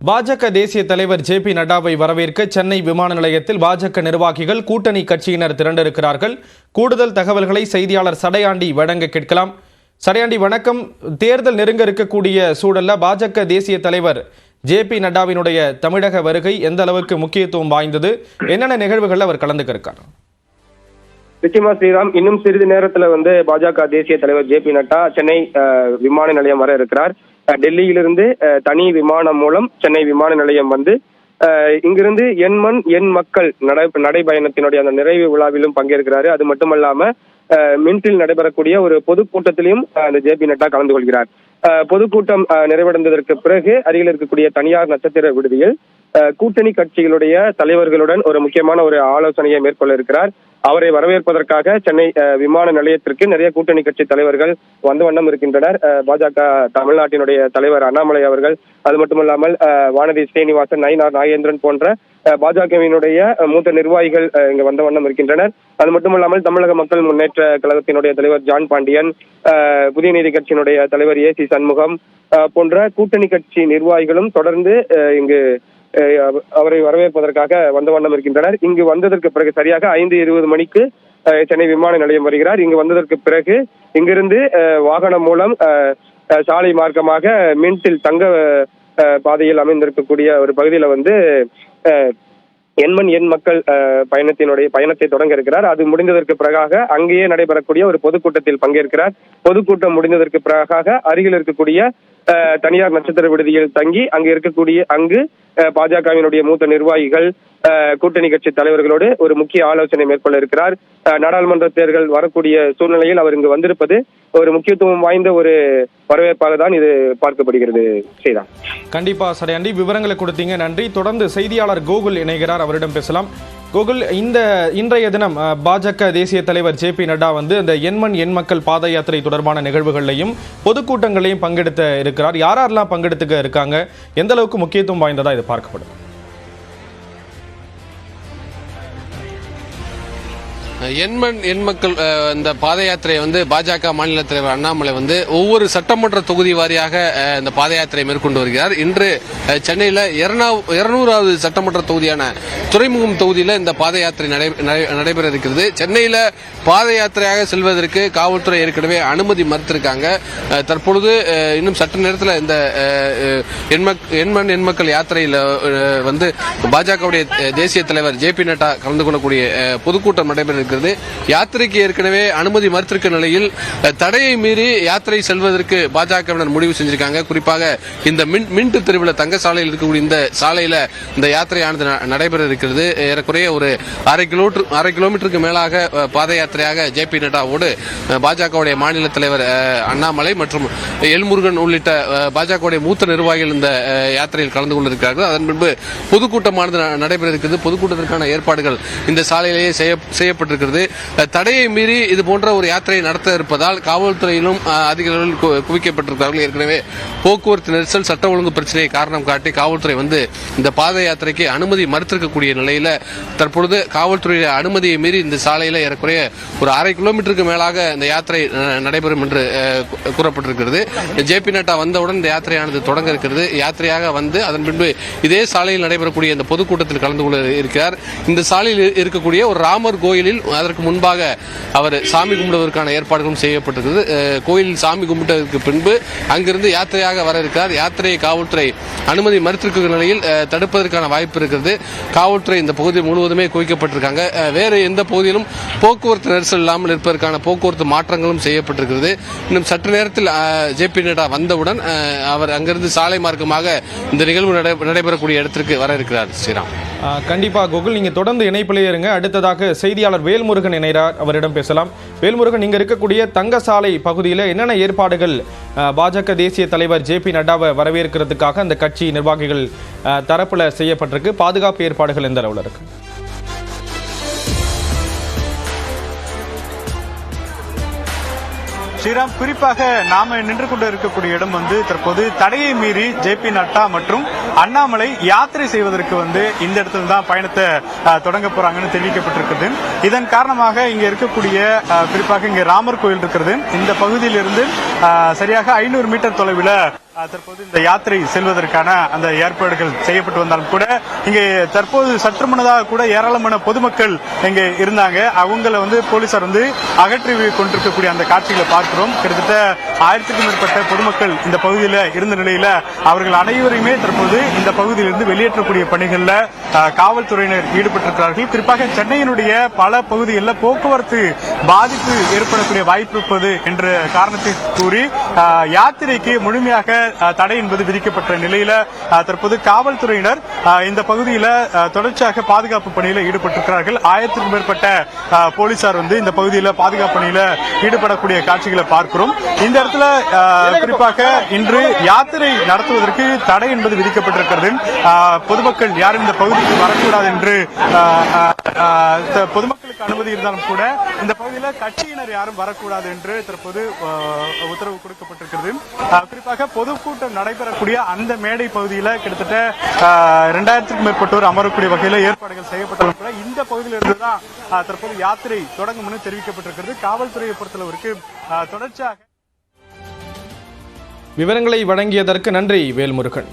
பாஜக தேசிய தலைவர் ஜே பி நட்டாவை வரவேற்க சென்னை விமான நிலையத்தில் பாஜக நிர்வாகிகள் கூட்டணி கட்சியினர் திரண்டிருக்கிறார்கள். கூடுதல் தகவல்களை செய்தியாளர் சடையாண்டி வழங்க கேட்கலாம். சடையாண்டி வணக்கம். தேர்தல் நெருங்க இருக்கக்கூடிய சூழல்ல பாஜக தேசிய தலைவர் ஜே பி நட்டாவினுடைய தமிழக வருகை எந்த அளவுக்கு முக்கியத்துவம் வாய்ந்தது? என்னென்ன நிகழ்வுகள் அவர் கலந்துக்க இருக்கார் நிச்சயமா ஸ்ரீராம் இன்னும் சிறிது நேரத்துல வந்து பாஜக தேசிய தலைவர் ஜே பி நட்டா சென்னை அஹ், விமான நிலையம் வர இருக்கிறார். டெல்லியிலிருந்து தனி விமானம் மூலம் சென்னை விமான நிலையம் வந்து இங்கிருந்து என் மண் என் மக்கள் நடை நடைபயணத்தினுடைய அந்த நிறைவு விழாவிலும் பங்கேற்கிறாரு. அது மட்டுமல்லாம மின்டில் மின்ட்டில் நடைபெறக்கூடிய ஒரு பொதுக்கூட்டத்திலையும் அந்த ஜே பி நட்டா கலந்து கொள்கிறார். அஹ், பொதுக்கூட்டம் நிறைவடைந்ததற்கு பிறகு அருகில் இருக்கக்கூடிய தனியார் நட்சத்திர விடுதியில் கூட்டணி கட்சிகளுடைய தலைவர்களுடன் ஒரு முக்கியமான ஒரு ஆலோசனையை மேற்கொள்ள இருக்கிறார். அவரை வரவேற்பதற்காக சென்னை விமான நிலையத்திற்கு நிறைய கூட்டணி கட்சி தலைவர்கள் வந்த வண்ணம் இருக்கின்றனர். பாஜக தமிழ்நாட்டினுடைய தலைவர் அண்ணாமலை அவர்கள் அது மட்டுமல்லாமல் வானதி ஸ்ரீனிவாசன் நயினார் நாகேந்திரன் போன்ற அஹ், பாஜகவினுடைய மூத்த நிர்வாகிகள் அஹ், இங்கு வந்த வண்ணம் இருக்கின்றனர். அது மட்டுமல்லாமல் தமிழக மக்கள் முன்னேற்ற கழகத்தினுடைய தலைவர் ஜான் பாண்டியன் புதிய நீதி கட்சியினுடைய தலைவர் ஏ சி சண்முகம் போன்ற கூட்டணி கட்சி நிர்வாகிகளும் தொடர்ந்து அஹ், இங்கு அவரை வரவேற்பதற்காக வந்த வண்ணம் இருக்கின்றனர். இங்கு வந்ததற்கு பிறகு சரியாக ஐந்து இருபது மணிக்கு சென்னை விமான நிலையம் வருகிறார். இங்கு வந்ததற்கு பிறகு இங்கிருந்து அஹ், வாகனம் மூலம் அஹ், சாலை மார்க்கமாக மின்டில் தங்க பாதையில் அமைந்திருக்கக்கூடிய ஒரு பகுதியில வந்து அஹ், எண்மண் எண் மக்கள் அஹ், பயணத்தினுடைய பயணத்தை தொடங்க இருக்கிறார். அது முடிந்ததற்கு பிறகாக அங்கேயே நடைபெறக்கூடிய ஒரு பொதுக்கூட்டத்தில் பங்கேற்கிறார். பொதுக்கூட்டம் முடிந்ததற்கு பிறகாக அருகில் இருக்கக்கூடிய தனியார் நட்சத்திர விடுதியில் தங்கி அங்கு இருக்கக்கூடிய அங்கு அஹ், பாஜகவினுடைய மூத்த நிர்வாகிகள் கூட்டணி கட்சி தலைவர்களோடு ஒரு முக்கிய ஆலோசனை மேற்கொள்ள இருக்கிறார். அஹ், நாடாளுமன்ற தேர்தல் வரக்கூடிய சூழ்நிலையில் அவர் இங்கு வந்திருப்பது ஒரு முக்கியத்துவம் வாய்ந்த ஒரு வரவேற்பாக தான் இது பார்க்கப்படுகிறது ஸ்ரீராம். கண்டிப்பா சடையாண்டி. விவரங்களை கொடுத்தீங்க நன்றி. தொடர்ந்து செய்தியாளர் கோகுல் இணைகிறார். அவரிடம் பேசலாம். கோகுல் இந்த இன்றைய தினம் பாஜக தேசிய தலைவர் ஜே பி நட்டா வந்து இந்த எண்மண் எண் மக்கள் பாத யாத்திரை தொடர்பான நிகழ்வுகளையும் பொதுக்கூட்டங்களையும் பங்கெடுத்த இருக்கிறார். யார் யாரெல்லாம் பங்கெடுத்துக்க இருக்காங்க? எந்த அளவுக்கு முக்கியத்துவம் வாய்ந்ததா இது பார்க்கப்படும் எண்மண் எண் மக்கள் இந்த பாத யாத்திரையை வந்து பாஜக மாநில தலைவர் அண்ணாமலை வந்து ஒவ்வொரு சட்டமன்ற தொகுதி வாரியாக இந்த பாத யாத்திரை மேற்கொண்டு வருகிறார். இன்று சென்னையில் இருநூறாவது சட்டமன்ற தொகுதியான துறைமுகம் தொகுதியில் இந்த பாத யாத்திரை நடை- நடை- நடைபெற இருக்கிறது சென்னையில் பாத யாத்திரையாக செல்வதற்கு காவல்துறை ஏற்கனவே அனுமதி மறுத்திருக்காங்க. தற்பொழுது இன்னும் சற்று நேரத்தில் இந்த எண்மக்- எண்மண் எண் மக்கள் யாத்திரையில் வந்து பாஜகவுடைய தேசிய தலைவர் ஜே பி நட்டா கலந்து கொள்ளக்கூடிய பொதுக்கூட்டம் நடைபெற இருக்கிறது. யாத்திரைக்கு ஏற்கனவே அனுமதி மறுத்திருக்க நிலையில் தடையை மீறி யாத்திரை செல்வதற்கு பாஜகவினர் முடிவு செஞ்சிருக்காங்க. குறிப்பாக இந்த மின்ட்டு தெருவில் தங்க சாலையில் இருக்கக்கூடிய இந்த சாலையில இந்த யாத்திரையானது நடைபெற இருக்கிறது. ஏறக்குறைய ஒரு அரை கிலோமீட்டர் அரை கிலோமீட்டருக்கு மேலாக பாத யாத்திரையாக ஜே பி நட்டாவோடு பாஜகவுடைய மாநில தலைவர் அண்ணாமலை மற்றும் எல்முருகன் உள்ளிட்ட பாஜகவுடைய மூத்த நிர்வாகிகள் இந்த யாத்திரையில் கலந்து கொண்டிருக்கிறார்கள். அதன் பின்பு பொதுக்கூட்டமானது நடைபெற இருக்கிறது. பொதுக்கூட்டத்திற்கான ஏற்பாடுகள் இந்த சாலையிலேயே செய்ய- இருக்கிறது. தடையை மீறி இது போன்ற ஒரு யாத்திரையை நடத்த இருப்பதால் காவல்துறையிலும் அதிகாரிகள் கு- குவிக்கப்பட்டிருக்கிறார்கள். ஏற்கனவே போக்குவரத்து நெரிசல் சட்ட ஒழுங்கு பிரச்சனையை காரணம் காட்டி காவல்துறை வந்து இந்த பாத யாத்திரைக்கு அனுமதி மறுத்திருக்கக்கூடிய நிலையில தற்பொழுது காவல்துறையுடைய அனுமதியை மீறி இந்த சாலையில ஏறக்குறைய ஒரு அரை கிலோமீட்டருக்கு மேலாக இந்த யாத்திரை நடைபெறும் என்று கூறப்பட்டிருக்கிறது. ஜே பி நட்டா வந்தவுடன் இந்த யாத்திரையானது தொடங்க இருக்கிறது. யாத்திரையாக வந்து அதன் பின்பு இதே சாலையில் நடைபெறக்கூடிய இந்த பொதுக்கூட்டத்தில் கலந்து கொள்ள இருக்கிறார். இந்த சாலையில் இருக்கக்கூடிய ஒரு ராமர் கோயிலில் அதற்கு முன்பாக அவர் சாமி கும்பிடுவதற்கான ஏற்பாடுகளும் செய்யப்பட்டிருக்கிறது. கோயில் சாமி கும்பிட்டதற்கு பின்பு அங்கிருந்து யாத்திரையாக வர இருக்கிறார். யாத்திரையை காவல்துறை அனுமதி மறுத்திருக்கிற நிலையில் தடுப்பதற்கான வாய்ப்பு இருக்கிறது. காவல்துறை இந்த பகுதி முழுவதுமே குவிக்கப்பட்டிருக்காங்க. வேறு எந்த பகுதியிலும் போக்குவரத்து நெரிசல் இல்லாமல் இருப்பதற்கான போக்குவரத்து மாற்றங்களும் செய்யப்பட்டிருக்கிறது. இன்னும் சற்று நேரத்தில் ஜே பி நட்டா வந்தவுடன் அவர் அங்கிருந்து சாலை மார்க்கமாக இந்த நிகழ்வு நடை- நடைபெறக்கூடிய இடத்திற்கு வர இருக்கிறார். ஸ்ரீராம். கண்டிப்பாக கண்டிப்பா கோகுல் நீங்க தொடர்ந்து இணைப்பிலே இருங்க. அடுத்ததாக செய்தியாளர் வேல்முருகன் இணைகிறார். அவரிடம் பேசலாம். வேல்முருகன் இங்கே இருக்கக்கூடிய தங்க சாலை பகுதியில் என்னென்ன ஏற்பாடுகள் பாஜக தேசிய தலைவர் ஜே பி நட்டாவை வரவேற்கிறதுக்காக அந்த கட்சி நிர்வாகிகள் தரப்பில் தரப்புல செய்யப்பட்டிருக்கு. பாதுகாப்பு ஏற்பாடுகள் எந்த அளவில் இருக்கு? ஸ்ரீராம் குறிப்பாக நாம நின்று கொண்டு இருக்கக்கூடிய இடம் வந்து தற்போது தடையை மீறி ஜே பி நட்டா மற்றும் அண்ணாமலை யாத்திரை செய்வதற்கு வந்து இந்த இடத்துல தான் பயணத்தை தொடங்க போறாங்கன்னு தெரிவிக்கப்பட்டிருக்குது. இதன் காரணமாக இங்க இருக்கக்கூடிய குறிப்பாக இங்க ராமர் கோயில் இருக்கிறது. இந்த பகுதியிலிருந்து சரியாக ஐநூறு மீட்டர் தொலைவில் தற்போது இந்த யாத்திரை செல்வதற்கான அந்த ஏற்பாடுகள் செய்யப்பட்டு வந்தாலும் கூட இங்கே தற்போது சற்று முன்னதாக கூட ஏராளமான பொதுமக்கள் இங்கே இருந்தாங்க. அவங்கள வந்து போலீசார் வந்து அகற்றி கொண்டிருக்கக்கூடிய அந்த காட்சிகளை பார்க்கிறோம். கிட்டத்தட்ட ஆயிரத்துக்கும் மேற்பட்ட பொதுமக்கள் இந்த பகுதியில் இருந்த நிலையில அவர்கள் அனைவரையுமே தற்போது இந்த பகுதியிலிருந்து வெளியேற்றக்கூடிய பணிகளில் காவல்துறையினர் ஈடுபட்டிருக்கிறார்கள். குறிப்பாக சென்னையினுடைய பல பகுதிகளில் போக்குவரத்து பாதிப்பு ஏற்படக்கூடிய வாய்ப்பு இருப்பது என்ற காரணத்தை கூறி யாத்திரைக்கு முழுமையாக தடை என்பது விதிக்கப்பட்ட நிலையில தற்போது காவல்துறையினர் இந்த பகுதியில தொடர்ச்சியாக பாதுகாப்பு பணியில ஈடுபட்டிருக்கிறார்கள். ஆயிரத்திற்கும் மேற்பட்ட போலீசார் வந்து இந்த பகுதியில பாதுகாப்பு பணியில ஈடுபடக்கூடிய காட்சிகளை பார்க்கிறோம். இந்த இடத்துல குறிப்பாக இன்று யாத்திரை நடத்துவதற்கு தடை என்பது விதிக்கப்பட்டிருக்கிறது. பொதுமக்கள் யாரும் இந்த பகுதிக்கு வரக்கூடாது என்று பொதுமக்களுக்கு அனுமதி இருந்தாலும் கூட இந்த பகுதியில் கட்சியினர் யாரும் வரக்கூடாது என்று தற்போது உத்தரவு கொடுக்கப்பட்டிருக்கிறது. குறிப்பாக பொது பொதுக்கூட்டம் நடைபெறக்கூடிய அந்த மேடை பகுதியில் கிட்டத்தட்ட அஹ், இரண்டாயிரத்துக்கும் மேற்பட்டோர் அமரக்கூடிய வகையில் ஏற்பாடுகள் செய்யப்பட்டாலும் கூட இந்த பகுதியில் இருந்துதான் தற்போது யாத்திரை தொடங்கும் என தெரிவிக்கப்பட்டிருக்கிறது. காவல்துறையை பொறுத்தளவிற்கு தொடர்ச்சியாக விவரங்களை வழங்கியதற்கு நன்றி வேல்முருகன்.